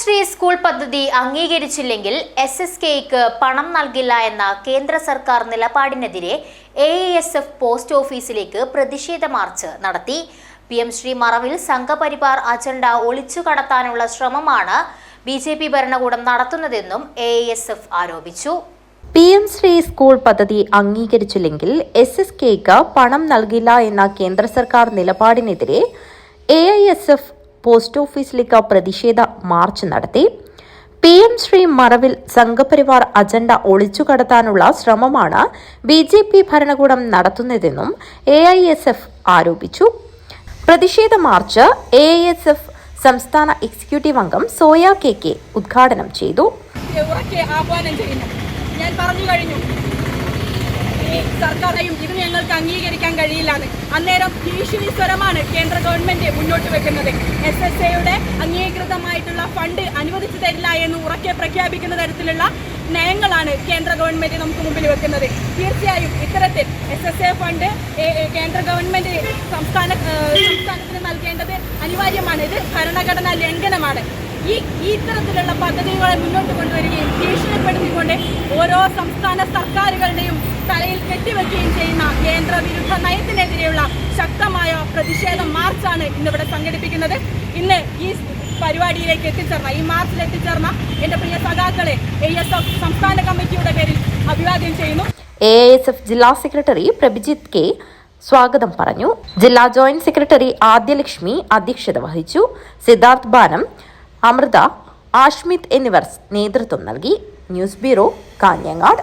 Shri school പദ്ധതി അംഗീകരിച്ചില്ലെങ്കിൽ S S cake പണം നൽകില്ല എന്ന കേന്ദ്ര സർക്കാർ നിലപാടിനെതിരെ എ എസ് എഫ് പോസ്റ്റ് ഓഫീസിലേക്ക് പ്രതിഷേധ മാർച്ച് നടത്തി. പി എം ശ്രീ മറവിൽ സംഘപരിവാർ അജണ്ട ഒളിച്ചു കടത്താനുള്ള ശ്രമമാണ് ബി ജെ പി ഭരണകൂടം നടത്തുന്നതെന്നും എ എസ് എഫ് ആരോപിച്ചു. പി എം ശ്രീ സ്കൂൾ പദ്ധതി അംഗീകരിച്ചില്ലെങ്കിൽ എസ് എസ് കെയ്ക്ക് പണം നൽകില്ല എന്ന കേന്ദ്ര സർക്കാർ നിലപാടിനെതിരെ A I S F post ഓഫീസിലേക്ക് പ്രതിഷേധ മാർച്ച് നടത്തി. പി എം ശ്രീ മറവിൽ സംഘപരിവാർ അജണ്ട ഒളിച്ചുകടത്താനുള്ള ശ്രമമാണ് ബി ജെ പി ഭരണകൂടം നടത്തുന്നതെന്നും എ ഐ എസ് എഫ് ആരോപിച്ചു. പ്രതിഷേധ മാർച്ച് എ എസ് എഫ് സംസ്ഥാന എക്സിക്യൂട്ടീവ് അംഗം സോയ കെ കെ ഉദ്ഘാടനം ചെയ്തു. ഞാൻ പറഞ്ഞു കഴിഞ്ഞു. ഈ സർക്കാരെയും ഇത് ഞങ്ങൾക്ക് അംഗീകരിക്കാൻ കഴിയില്ലാന്ന്. അന്നേരം ഭീഷണി സ്വരമാണ് കേന്ദ്ര ഗവൺമെന്റ് മുന്നോട്ട് വെക്കുന്നത്. എസ് എസ് എയുടെ അംഗീകൃതമായിട്ടുള്ള ഫണ്ട് അനുവദിച്ചു തരില്ല എന്ന് ഉറക്കെ പ്രഖ്യാപിക്കുന്ന തരത്തിലുള്ള നയങ്ങളാണ് കേന്ദ്ര ഗവൺമെന്റ് നമുക്ക് മുമ്പിൽ വെക്കുന്നത്. തീർച്ചയായും ഇത്തരത്തിൽ എസ് എസ് എ ഫണ്ട് കേന്ദ്ര ഗവൺമെന്റ് സംസ്ഥാന സംസ്ഥാനത്തിന് നൽകേണ്ടത് അനിവാര്യമാണ്. ഇത് ഭരണഘടനാ ലംഘനമാണ്. ഈ ഇത്തരത്തിലുള്ള പദ്ധതികളെ മുന്നോട്ട് കൊണ്ടുവരികയും ഭീഷണിപ്പെടുത്തിക്കൊണ്ട് ഓരോ സംസ്ഥാന സർക്കാരുകളുടെയും തലയിൽ കെട്ടിവെക്കുകയും ചെയ്യുന്ന കേന്ദ്ര വിരുദ്ധ നയത്തിനെതിരെയുള്ള ശക്തമായ പ്രതിഷേധ മാർച്ചാണ് ഇന്നിവിടെ സംഘടിപ്പിക്കുന്നത്. ഇന്ന് ഈ പരിപാടിയിലേക്ക് എത്തിച്ചേർന്ന ഈ മാർച്ചിൽ എത്തിച്ചേർന്ന എന്റെ പ്രിയ സഖാക്കളെ എ എസ് എഫ് സംസ്ഥാന കമ്മിറ്റിയുടെ പേരിൽ അഭിവാദ്യം ചെയ്യുന്നു. എ എസ് എഫ് ജില്ലാ സെക്രട്ടറി പ്രഭിജിത്ത് കെ സ്വാഗതം പറഞ്ഞു. ജില്ലാ ജോയിന്റ് സെക്രട്ടറി ആദ്യലക്ഷ്മി അധ്യക്ഷത വഹിച്ചു. സിദ്ധാർത്ഥ് ബാനം അമൃത ആഷ്മിത് എന്നിവർ നേതൃത്വം നൽകി. News bureau Kanhangad.